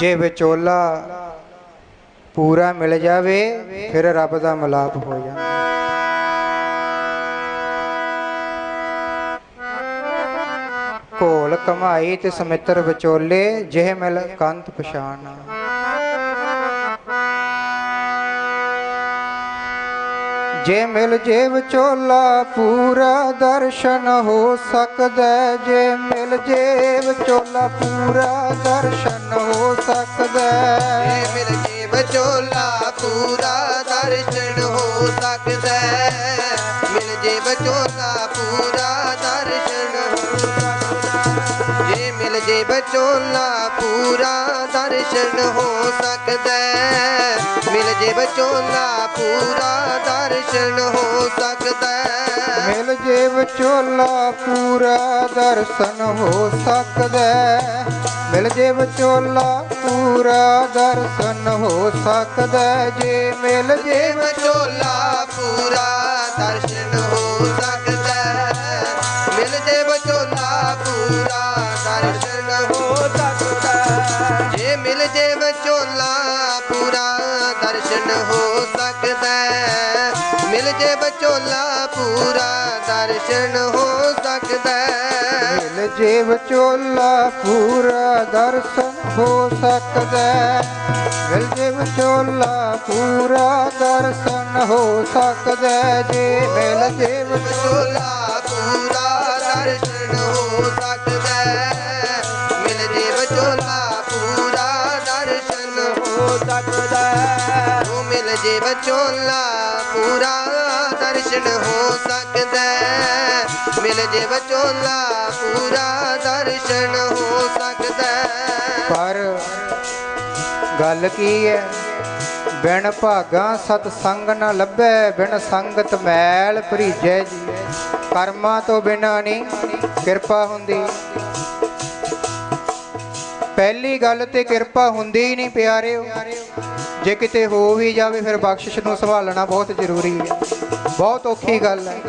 ਜੇ ਵਿਚੋਲਾ ਪੂਰਾ ਮਿਲ ਜਾਵੇ, ਫਿਰ ਰੱਬ ਦਾ ਮਲਾਪ ਹੋ ਜਾਂਦਾ। ਘੋਲ ਕਮਾਈ ਤੇ ਸਮਿੱਤਰ ਵਿਚੋਲੇ, ਜਿਹ ਮਿਲ ਕੰਤ ਪਛਾਣ। ਜੇ ਮਿਲ ਜੇ ਵਿਚੋਲਾ, ਪੂਰਾ ਦਰਸ਼ਨ ਹੋ ਸਕਦਾ ਜੇ ਮਿਲ ਜੇ ਵਿਚੋਲਾ ਪੂਰਾ ਦਰਸ਼ਨ ਹੋ ਸਕਦਾ ਹੈ। ਮਿਲ ਜੇ ਬਚੋਲਾ ਪੂਰਾ ਦਰਸ਼ਨ ਹੋ ਸਕਦਾ ਹੈ। ਮਿਲ ਜੇ ਬਚੋਲਾ ਪੂਰਾ ਦਰਸ਼ਨ ਹੋ ਸਕਦਾ ਜੇ ਮਿਲ ਜੇ ਬਚੋਲਾ ਪੂਰਾ ਦਰਸ਼ਨ ਹੋ ਸਕਦਾ ਮਿਲ ਜੇ ਬਚੋਲਾ ਪੂਰਾ ਦਰਸ਼ਨ ਮਿਲ ਜੇ ਵਿਚੋਲਾ ਪੂਰਾ ਦਰਸ਼ਨ ਹੋ ਸਕਦਾ ਹੈ। ਮਿਲ ਜੇ ਵਿਚੋਲਾ ਪੂਰਾ ਦਰਸ਼ਨ ਹੋ ਸਕਦਾ ਜੇ ਮਿਲ ਜੇ ਜੇ ਬਚੋਲਾ ਪੂਰਾ ਦਰਸ਼ਨ ਹੋ ਸਕਦਾ ਹੈ। ਮਿਲ ਜੇ ਬਚੋਲਾ ਪੂਰਾ ਦਰਸ਼ਨ ਹੋ ਸਕਦਾ ਜੇ ਮਿਲ ਜੇ ਬਚੋਲਾ ਪੂਰਾ ਦਰਸ਼ਨ ਹੋ ਸਕਦਾ ਮਿਲ ਜੇ ਬਚੋਲਾ ਪੂਰਾ ਦਰਸ਼ਨ ਹੋ ਸਕਦਾ। ਮਿਲ ਜੇ ਵਿਚੋਲਾ ਪੂਰਾ ਦਰਸ਼ਨ ਹੋ ਸਕਦਾ। ਮਿਲ ਜੇ ਵਿਚੋਲਾ ਪੂਰਾ ਦਰਸ਼ਨ ਹੋ ਸਕਦਾ। ਜੇ ਮਿਲ ਜੇ ਵਿਚੋਲਾ ਵਿਚੋਲਾ ਪੂਰਾ ਦਰਸ਼ਨ ਹੋ ਸਕਦਾ ਮਿਲ ਜੇ ਵਿਚੋਲਾ ਪੂਰਾ ਦਰਸ਼ਨ ਹੋ ਸਕਦਾ ਉਹ ਮਿਲ ਜੇ ਵਿਚੋਲਾ ਪੂਰਾ ਦਰਸ਼ਨ ਹੋ ਸਕਦਾ ਮਿਲ ਜੇ ਵਿਚੋਲਾ ਪੂਰਾ ਦਰਸ਼ਨ ਹੋ ਸਕਦਾ ਪਰ ਗੱਲ ਕੀ ਹੈ? ਬਿਨ ਭਾਗਾ ਸਤ ਸੰਗ ਨ ਲੱਭੈ, ਬਿਨ ਸੰਗਤ ਮੈਲ ਭਰੀਜੈ ਜੀ। ਕਰਮਾਂ ਤੋਂ ਬਿਨਾ ਨਹੀਂ ਕਿਰਪਾ ਹੁੰਦੀ। ਪਹਿਲੀ ਗੱਲ ਤੇ ਕਿਰਪਾ ਹੁੰਦੀ ਹੀ ਨਹੀਂ ਪਿਆਰਿਓ। ਜੇ ਕਿਤੇ ਹੋ ਵੀ ਜਾਵੇ ਫਿਰ ਬਖਸ਼ਿਸ਼ ਨੂੰ ਸੰਭਾਲਣਾ ਬਹੁਤ ਜ਼ਰੂਰੀ ਹੈ। ਬਹੁਤ ਔਖੀ ਗੱਲ ਹੈ।